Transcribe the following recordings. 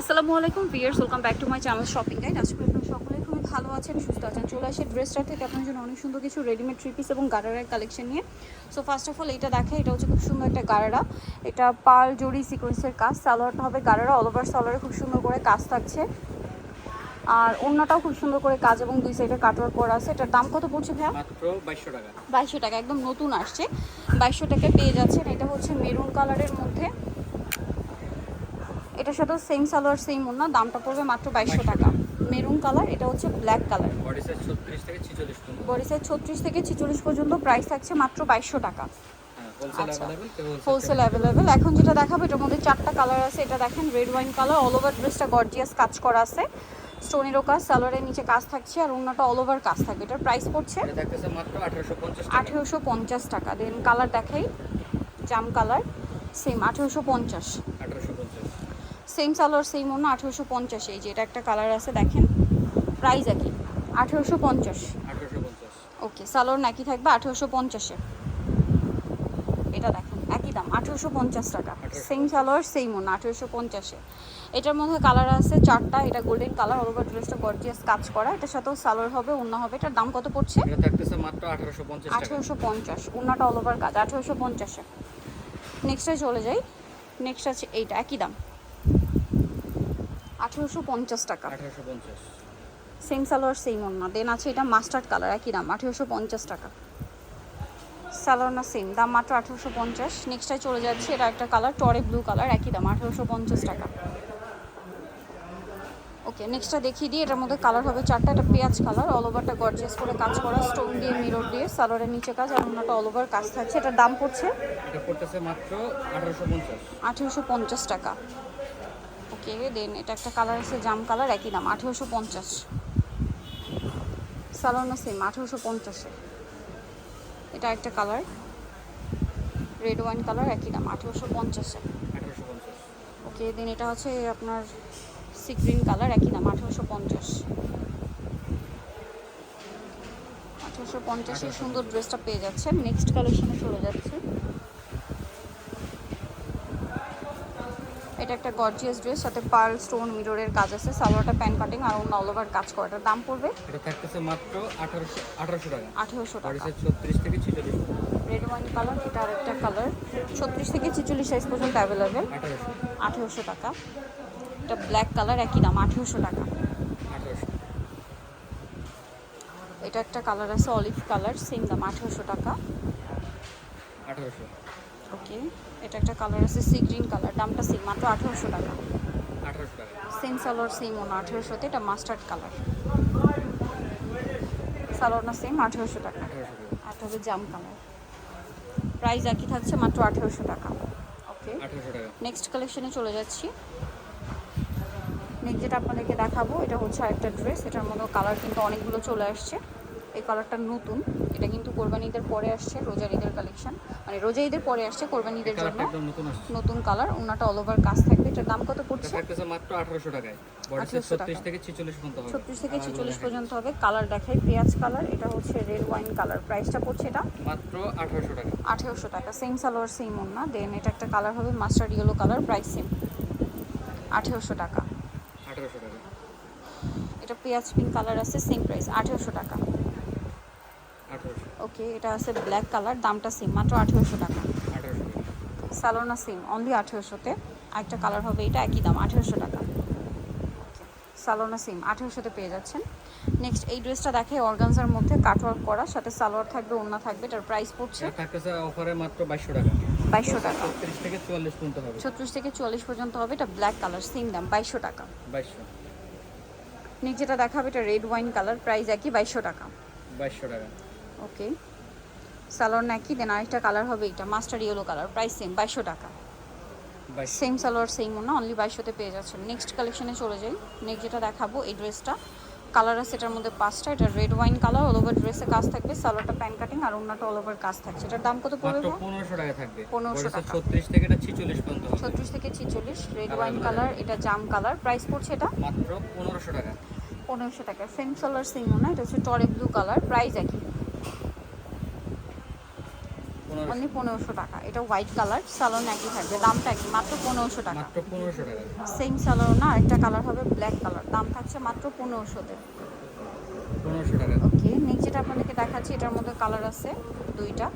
আসসালামু আলাইকুম viewers welcome back to my channel shopping guide. আজকে আপনারা সকলে খুবই ভালো আছেন সুস্থ আছেন। চলে আসে ড্রেসটার থেকে। আপনার জন্য অনেক সুন্দর কিছু রেডিমেড থ্রি পিস এবং গারারের কালেকশন নিয়ে। সো ফার্স্ট অফ অল এটা দেখে এটা হচ্ছে খুব সুন্দর একটা গারারা। এটা পাল জড়ি সিকোয়েন্সের কাজ। সালোয়ারটা হবে গারারা। অল ওভার সালোয়ারে খুব সুন্দর করে কাজ থাকছে। আর অন্যটাও খুব সুন্দর করে কাজ এবং দুই সাইডে কাটওয়ার্ক করা আছে। এটার দাম কত পড়ছে ভাইয়া? মাত্র বাইশশো টাকা। বাইশশো টাকা। একদম নতুন আসছে। বাইশশো টাকায় পেয়ে যাচ্ছেন। এটা হচ্ছে মেরুন কালারের মধ্যে। এটার সাথে সেম সালোয়ার সেম ওনা দামটা পড়বে মাত্র বাইশশো টাকা। মেরুন কালার এটা হচ্ছে ব্ল্যাক কালার বডি সাইজ ছত্রিশ থেকে ছিচল্লিশ পর্যন্ত। বডি সাইজ ছত্রিশ থেকে ছিচল্লিশ পর্যন্ত প্রাইস থাকছে মাত্র বাইশশো টাকা। হোলসেল আচ্ছা। অ্যাভেলেবেল হোলসেল অ্যাভেলেবেল এখন যেটা দেখাবো এটার মধ্যে চারটা কালার আছে। এটা দেখেন red wine colour all over ড্রেসটা গর্জিয়াস কাজ করা আছে। স্টোনেরও কাজ সালোয়ারের নিচে কাজ থাকছে আর অন্যটা অল ওভার কাজ থাকবে। এটার প্রাইস পড়ছে আঠারোশো পঞ্চাশ টাকা। দেন কালার দেখাই জাম কালার সেম আঠারোশো পঞ্চাশ। সেম সালোয়ার সেম অন্য আঠেরোশো পঞ্চাশ এই যে এটা একটা কালার আছে দেখেন প্রাইস একই আঠেরোশো পঞ্চাশ। ওকে সালোয়ার নাকি থাকবে আঠেরোশো পঞ্চাশে। এটা দেখেন একই দাম আঠেরোশো পঞ্চাশ টাকা। সেম সালোয়ার সেম অন্য আঠেরোশো পঞ্চাশে। এটার মধ্যে কালার আছে চারটা এটা গোল্ডেন কালার অল ওভার ড্রেসটা গর্জিয়াস কাজ করা। এটার সাথেও সালোয়ার হবে অন্য হবে এটার দাম কত পড়ছে? পঞ্চাশ আঠেরোশো পঞ্চাশ অন্যটা অল ওভার কাজ আঠেরোশো পঞ্চাশে। নেক্সটে চলে যাই নেক্সট আছে এইটা একই দাম। আঠেরোশো পঞ্চাশ টাকা। আঠারোশো পঞ্চাশ। সেম সালোয়ার সেম ওন্না দেন আছে এটা মাস্টার্ড কালার একই দাম আঠেরোশো পঞ্চাশ টাকা। সালোয়ার না সেম দাম মাত্র আঠেরোশো পঞ্চাশ। নেক্সটটায় চলে যাচ্ছে এটা একটা কালার টরে ব্লু কালার একই দাম আঠেরোশো পঞ্চাশ টাকা। ওকে নেক্সটটা দেখিয়ে দিই এটার মধ্যে কালার হবে চারটা এটা পেঁয়াজ কালার অল ওভারটা গর্জিয়াস করে কাজ করা স্টোন দিয়ে মিরর দিয়ে সালোয়ারের নিচে কাজ আর অন্যটা অল ওভার কাজ থাকছে। এটার দাম পড়ছে? এটা পড়তেছে মাত্র আঠারোশো পঞ্চাশ। আঠেরোশো পঞ্চাশ টাকা। ওকে দেন এটা একটা কালার আছে জাম কালার একই দাম আঠেরোশো পঞ্চাশ। সালোনা সেম আঠেরোশো পঞ্চাশে। এটা একটা কালার রেড ওয়াইন কালার একই দাম আঠেরোশো পঞ্চাশে। ওকে দেন এটা হচ্ছে আপনার সি গ্রিন কালার একই দাম আঠেরোশো পঞ্চাশ। আঠেরোশো পঞ্চাশে সুন্দর ড্রেসটা পেয়ে যাচ্ছেন। নেক্সট কালেকশনে চলে যাচ্ছে এটা একটা গর্জিয়াস ড্রেস সাথে পার্ল স্টোন মিররের কাজ আছে সালোয়ারটা প্যান কাটিং আর অন্য অল ওভার কাজ করাটার দাম পড়বে? এটা থাকতেছে মাত্র আঠারোশো আঠারোশো টাকা। আঠেরোশো বডি টাকা। সাইজ ছত্রিশ থেকে ছিচল্লিশ। পর্যন্ত রেড ওয়াইন কালার এটা আর একটা কালার ছত্রিশ থেকে ছেচল্লিশ সাইজ পর্যন্ত আঠারোশো। আঠেরোশো টাকা। এটা ব্ল্যাক কালার একই দাম আঠেরোশো টাকা। আঠারোশো। এটা একটা কালার আছে অলিভ কালার সেম দাম আঠেরোশো টাকা। আঠারোশো। ওকে এটা একটা কালার আছে সি গ্রিন কালার দামটা সেম মাত্র আঠেরোশো টাকা। সেম সালোয়ার সেম ওনা আঠেরোশোতে এটা মাস্টার্ড কালার সালোয়ার না সেম আঠেরোশো টাকা। আর হবে জাম কালার প্রাইস একই থাকছে মাত্র আঠেরোশো টাকা। ওকে নেক্সট কালেকশনে চলে যাচ্ছি। নেক্সট যেটা আপনাদেরকে দেখাবো এটা হচ্ছে আরেকটা ড্রেস এটার মধ্যে কালার কিন্তু অনেকগুলো চলে আসছে। এই কালারটা নতুন। এটা কিন্তু কোরবানি ঈদের পরে আসছে রোজার ঈদের কালেকশন মানে রোজা ঈদের পরে আসছে কোরবানি ঈদের জন্য। নতুন কালার ওনাটা অল ওভার কাজ থাকবে। এটার দাম কত পড়ছে? মাত্র আঠারোশো টাকায়। বডি সাইজ 1800 ছত্রিশ থেকে ছিচল্লিশ পর্যন্ত হবে। থেকে কালারগুলো ছেচল্লিশ দেখেন। পর্যন্ত হবে। কালার দেখাই পেঁয়াজ কালার এটা হচ্ছে রেড ওয়াইন কালার প্রাইসটা পড়ছে এটা? মাত্র আঠারোশো টাকা। আঠেরোশো টাকা। সেম সালোয়ার সেম না দেন এটা একটা কালার হবে mustard yellow colour price same আঠেরোশো টাকা। আঠারোশো টাকা। এটা পেঁয়াজ পিঙ্ক কালার আছে সেম প্রাইস আঠেরোশো টাকা। ওকে এটা আছে ব্ল্যাক কালার দামটা সেম মাত্র আঠেরোশো টাকা। সালোনা সেম অনলি আঠেরোশোতে। আরেকটা কালার হবে এটা একই দাম আঠেরোশো টাকা। সালোনা সেম আঠেরোশোতে পেয়ে যাচ্ছেন। নেক্সট এই ড্রেসটা দেখে অর্গানজার মধ্যে কাটওয়ার্ক করা সাথে সালোয়ার থাকবে ওড়না থাকবে এটার প্রাইস পড়ছে অফারে মাত্র বাইশশো টাকা। বাইশশো টাকা। ছত্রিশ থেকে চুয়াল্লিশ পর্যন্ত হবে। ছত্রিশ থেকে চুয়াল্লিশ পর্যন্ত হবে এটা ব্ল্যাক কালার সেম দাম বাইশশো টাকা। বাইশশো। নেক্সট যেটা দেখাবে এটা রেড ওয়াইন কালার প্রাইস একই বাইশশো টাকা। বাইশশো টাকা। ওকে। সালোয়ার নাকি দেন আরেকটা কালার হবে এটা master yellow colour price same বাইশশো টাকা। সেম সালোয়ার সেম না অনলি বাইশশোতে পেয়ে যাচ্ছেন। নেক্সট কালেকশনে চলে যাই। নেক্সট যেটা দেখাবো এই ড্রেসটা কালার আছে এটার মধ্যে পাঁচটা এটা red wine colour all over ড্রেসে কাজ থাকবে। সালোয়ারটা প্যান কাটিং আর অন্যটা অল ওভার কাজ থাকছে। এটার দাম কত পড়বে মাত্র পনেরোশো টাকা থাকবে। 1500 টাকা। ছত্রিশ থেকে এটা ছিচল্লিশ পর্যন্ত হবে। ছত্রিশ থেকে ছিচল্লিশ রেড ওয়াইন কালার এটা জাম কালার প্রাইস পড়ছে এটা? মাত্র পনেরোশো টাকা। পনেরোশো টাকা। সেম কালার সেম না এটা হচ্ছে টরে ব্লু কালার প্রাইস একই। অনলি পনেরোশো টাকা। এটা হোয়াইট কালার সালোন একই থাকবে। দামটা একই মাত্র পনেরোশো টাকা। টাকা। সেম সালোন না একটা কালার হবে ব্ল্যাক কালার দাম থাকছে মাত্র পনেরোশোতে। পনেরোশো টাকা। ওকে নেক্সট যেটা আপনাদেরকে দেখাচ্ছি এটার মধ্যে কালার আছে দুইটা।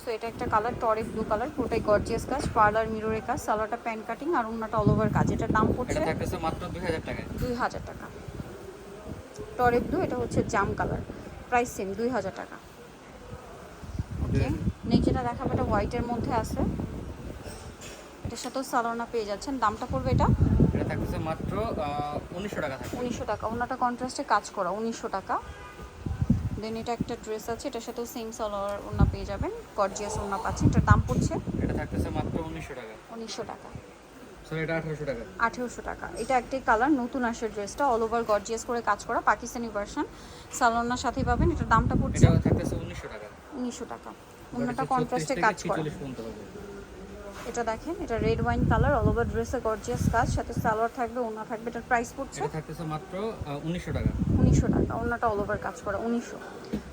সো এটা একটা কালার টরে ব্লু কালার পুরোটাই গর্জিয়াস কাজ পার্লার মিররের কাজ সালোয়ারটা প্যান্ট কাটিং আর অন্যটা অল ওভার কাজ। এটার দাম পড়ছে মাত্র দুই হাজার টাকায়। দুই হাজার টাকা। টরে ব্লু এটা হচ্ছে জাম কালার প্রাইস সেম দুই হাজার টাকা। ওকে নেক্সট যেটা দেখাবো এটা হোয়াইটের মধ্যে আছে। এটার সাথেও সালোনা পেয়ে যাচ্ছেন। দামটা পড়বে এটা? এটা থাকতেছে মাত্র উনিশশো টাকা উনিশশো টাকা। ওনাটা কন্ট্রাস্টে কাজ করা উনিশশো টাকা। দেন এটা একটা ড্রেস আছে এটার সাথেও সেম সালোয়ার ওনা পেয়ে যাবেন। গর্জিয়াস ওনা পাচ্ছেন এটার দাম পড়ছে? এটা থাকতেছে মাত্র উনিশশো টাকা। উনিশশো আঠারোশো টাকা। এটা কালার নতুন আসে ড্রেসটা অল ওভার গর্জিয়াস করে কাজ করা পাকিস্তানি ভার্সন সালোনার সাথেই পাবেন এটার দামটা পড়ছে? উনিশশো টাকা। উনিশশো টাকা। ওনাটা কন্ট্রাস্টে কাজ করা। এটা দেখেন এটা red wine colour all over ড্রেসে গর্জিয়াস কাজ সাথে সালোয়ার থাকবে ওনা থাকবে এটার প্রাইস পড়ছে এটা থাকতেছে মাত্র উনিশশো টাকা। উনিশশো টাকা ওনাটা অল ওভার কাজ করা উনিশশো।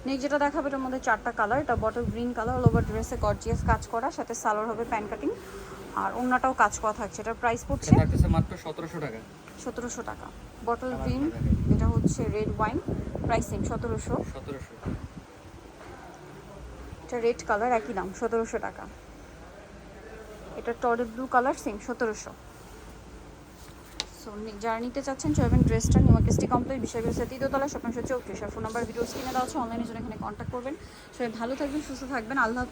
নেক্সট যেটা দেখাবে এটার মধ্যে চারটা কালার এটা bottle green colour all over ড্রেসে গর্জিয়াস কাজ করা সাথে সালোয়ার হবে প্যান কাটিং আর ওনাটাও কাজ করা থাকছে এটার প্রাইস পড়ছে এটা থাকতেছে মাত্র সতেরোশো টাকা। সতেরোশো টাকা। বটল গ্রিন এটা হচ্ছে রেড ওয়াইন প্রাইস সেম সতেরোশো। সতেরোশো। এটা রেড কালার একই দাম, সতেরোশো টাকা। এটা টরে ব্লু কালার সেম সতেরোশো। যারা নিতে চাচ্ছেন চলবেন ড্রেসটা নিউমার্কেস্টি বিষয় বিষয়বস্তু তৃতীয়তলা স্বপ্ন চৌত্রিশ আর ফোন নাম্বার ভিডিও স্ক্রিনে দেওয়া আছে অনলাইনে জন্য এখানে কন্ট্যাক্ট করবেন। সবাই ভালো থাকবেন, সুস্থ থাকবেন। আল্লাহ